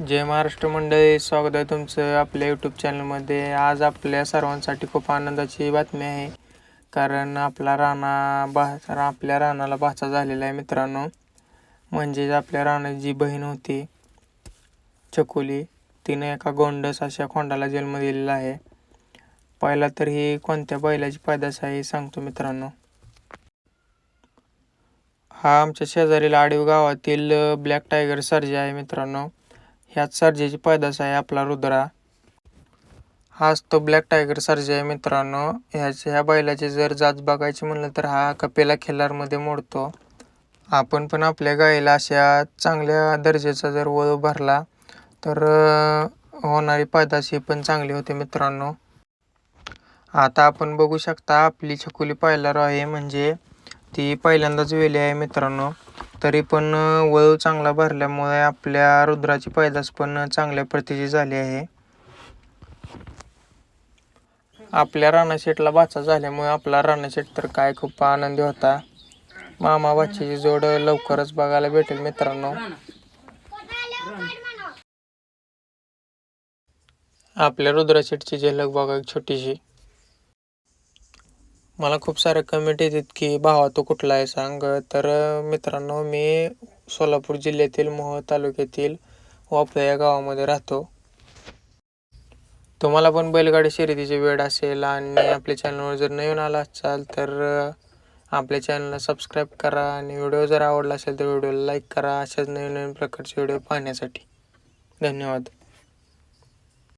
जय महाराष्ट्र मंडळी स्वागत आहे तुमचं आपल्या यूट्यूब चॅनलमध्ये आज आपल्या सर्वांसाठी खूप आनंदाची बातमी आहे. कारण आपला राणा बा आपल्या राणाला भाचा झालेला आहे मित्रांनो. म्हणजेच आपल्या राणाची जी बहीण होती चकोली. तिने एका गोंडस अशा खोंडाला जन्म दिलेला आहे. पहिला तर ही कोणत्या बैलाची पैदास आहे सांगतो मित्रांनो. हा आमच्या शेजारील आडीव गावातील ब्लॅक टायगर सर्जा आहे मित्रांनो. ह्याच सर्जेची पैदास आहे आपला रुद्रा. हाच तो ब्लॅक टायगर सर्जे आहे मित्रांनो. ह्याच्या ह्या बैलाची जर जात बघायची म्हणलं तर हा कपेला खिलारमध्ये मोडतो. आपण पण आपल्या गाईला अशा चांगल्या दर्जाचा जर वळू भरला तर होणारी पैदास ही पण चांगली होते मित्रांनो. आता आपण बघू शकता आपली छकुली पायलार आहे म्हणजे ती पहिल्यांदाच वेली आहे मित्रांनो. तरी पण वळू चांगला भरल्यामुळे आपल्या रुद्राची पैदास पण चांगल्या प्रतीची झाली आहे. आपल्या राणाशेठला बाचा झाल्यामुळे आपला राणाशेठ तर काय खूप आनंदी होता. मामा बाचीची जोड लवकरच बघायला भेटेल मित्रांनो. आपल्या रुद्राशेठची झलक बघा एक छोटीशी. मला खूप सारे कमेंट येतात की भावा तू कुठला आहे? सांग. तर मित्रांनो मी सोलापूर जिल्ह्यातील मोहोळ तालुक्यातील वापला या गावामध्ये राहतो. तुम्हाला पण बैलगाडी शर्यतीची वेळ असेल आणि आपल्या चॅनलवर जर नवीन आला असाल तर आपल्या चॅनलला सबस्क्राईब करा आणि व्हिडिओ जर आवडला असेल तर व्हिडिओला लाईक करा अशाच नवीन नवीन प्रकारचे व्हिडिओ पाहण्यासाठी. धन्यवाद.